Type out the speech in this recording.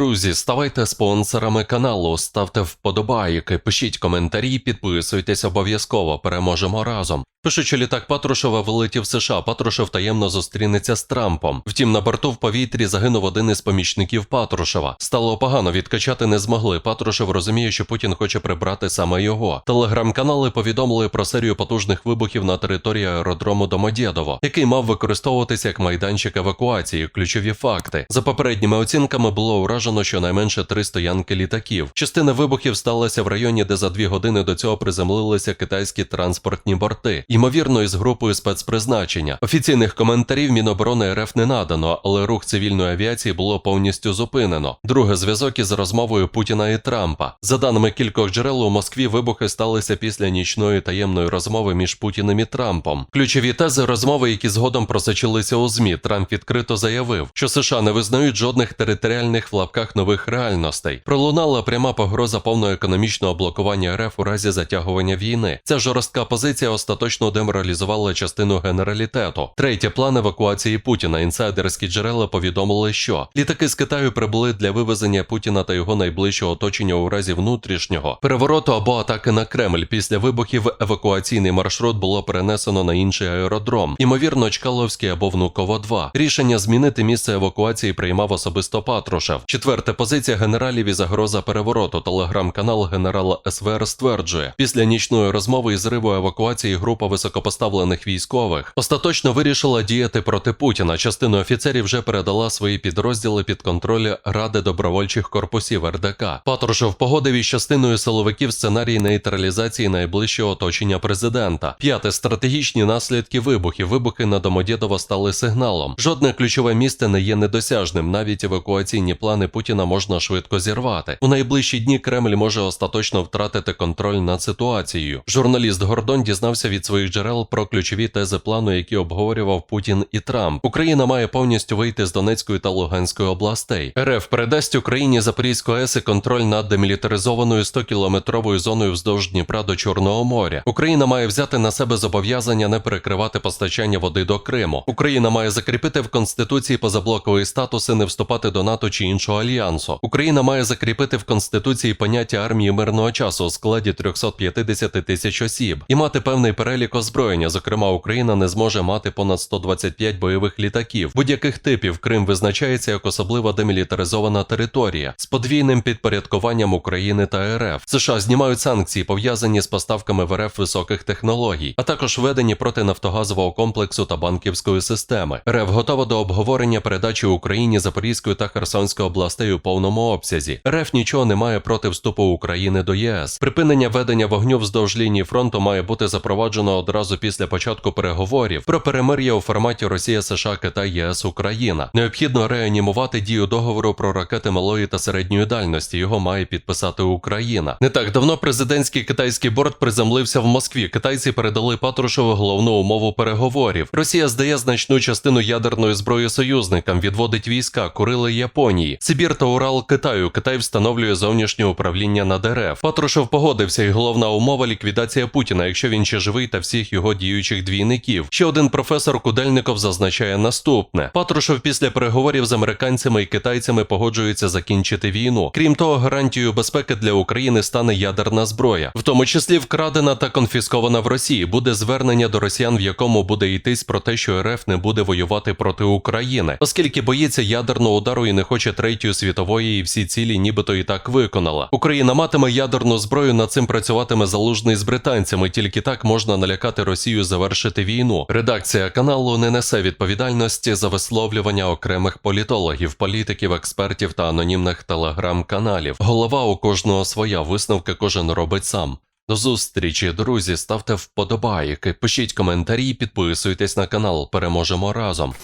Друзі, ставайте спонсорами каналу, ставте вподобайки, пишіть коментарі, підписуйтесь обов'язково. Переможемо разом. Пишуть, що літак Патрушева вилетів США. Патрушев таємно зустрінеться з Трампом. Втім, на борту в повітрі загинув один із помічників Патрушева. Стало погано, відкачати не змогли. Патрушев розуміє, що Путін хоче прибрати саме його. Телеграм-канали повідомили про серію потужних вибухів на території аеродрому Домодєдово, який мав використовуватися як майданчик евакуації. Ключові факти за попередніми оцінками було уражено щонайменше три стоянки літаків. Частина вибухів сталася в районі, де за дві години до цього приземлилися китайські транспортні борти, ймовірно, із групою спецпризначення. Офіційних коментарів Міноборони РФ не надано, але рух цивільної авіації було повністю зупинено. Друге зв'язок із розмовою Путіна і Трампа. За даними кількох джерел, у Москві вибухи сталися після нічної таємної розмови між Путіним і Трампом. Ключові тези розмови, які згодом просочилися у змі. Трамп відкрито заявив, що США не визнають жодних територіальних в лапках нових реальностей. Пролунала пряма погроза повного економічного блокування РФ у разі затягування війни. Ця жорстка позиція остаточно деморалізувала частину генералітету. Третє план евакуації Путіна. Інсайдерські джерела повідомили, що літаки з Китаю прибули для вивезення Путіна та його найближчого оточення у разі внутрішнього перевороту або атаки на Кремль. Після вибухів евакуаційний маршрут було перенесено на інший аеродром. Ймовірно, Чкаловський або Внуково 2 Рішення змінити місце евакуації приймав особисто Патрушев. Четверта позиція генералів і загроза перевороту. Телеграм-канал генерала СВР стверджує, після нічної розмови і зриву евакуації група високопоставлених військових остаточно вирішила діяти проти Путіна. Частина офіцерів вже передала свої підрозділи під контроль Ради добровольчих корпусів РДК. Патрушев погодив із частиною силовиків сценарій нейтралізації найближчого оточення президента. П'яте стратегічні наслідки вибухів. Вибухи на Домодєдово стали сигналом. Жодне ключове місце не є недосяжним. Навіть евакуаційні плани Путіна можна швидко зірвати. У найближчі дні Кремль може остаточно втратити контроль над ситуацією. Журналіст Гордон дізнався від своїх джерел про ключові тези плану, які обговорював Путін і Трамп. Україна має повністю вийти з Донецької та Луганської областей. РФ передасть Україні Запорізьку АЕС і контроль над демілітаризованою 100-кілометровою зоною вздовж Дніпра до Чорного моря. Україна має взяти на себе зобов'язання не перекривати постачання води до Криму. Україна має закріпити в конституції позаблоковий статус і не вступати до НАТО чи іншого альянсу. Україна має закріпити в конституції поняття армії мирного часу у складі 350 тисяч осіб і мати певний перелік озброєння. Зокрема, Україна не зможе мати понад 125 бойових літаків будь-яких типів. Крим визначається як особливо демілітаризована територія з подвійним підпорядкуванням України та РФ. США знімають санкції, пов'язані з поставками в РФ високих технологій, а також введені проти нафтогазового комплексу та банківської системи. РФ готова до обговорення передачі Україні Запорізької та Херсонської областей у повному обсязі. РФ нічого не має проти вступу України до ЄС. Припинення ведення вогню вздовж лінії фронту має бути запроваджено одразу після початку переговорів про перемир'я у форматі Росія, США, Китай, ЄС, Україна. Необхідно реанімувати дію договору про ракети малої та середньої дальності. Його має підписати Україна. Не так давно президентський китайський борт приземлився в Москві. Китайці передали Патрушеву головну умову переговорів. Росія здає значну частину ядерної зброї союзникам, відводить війська, Курили Японії, Сибір та Урал Китаю. Китай встановлює зовнішнє управління на ДРФ. Патрушев погодився, і головна умова ліквідація Путіна, якщо він ще живий та всіх його діючих двійників. Ще один професор Кудельников зазначає наступне: Патрушев після переговорів з американцями і китайцями погоджується закінчити війну. Крім того, гарантією безпеки для України стане ядерна зброя, в тому числі вкрадена та конфіскована в Росії. Буде звернення до росіян, в якому буде йтись про те, що РФ не буде воювати проти України, оскільки боїться ядерного удару і не хоче третьої світової, і всі цілі, нібито і так виконала. Україна матиме ядерну зброю. Над цим працюватиме залужний з британцями. Тільки так можна налякати Росію завершити війну. Редакція каналу не несе відповідальності за висловлювання окремих політологів, політиків, експертів та анонімних телеграм-каналів. Голова у кожного своя висновки кожен робить сам. До зустрічі, друзі. Ставте вподобайки, пишіть коментарі, підписуйтесь на канал. Переможемо разом.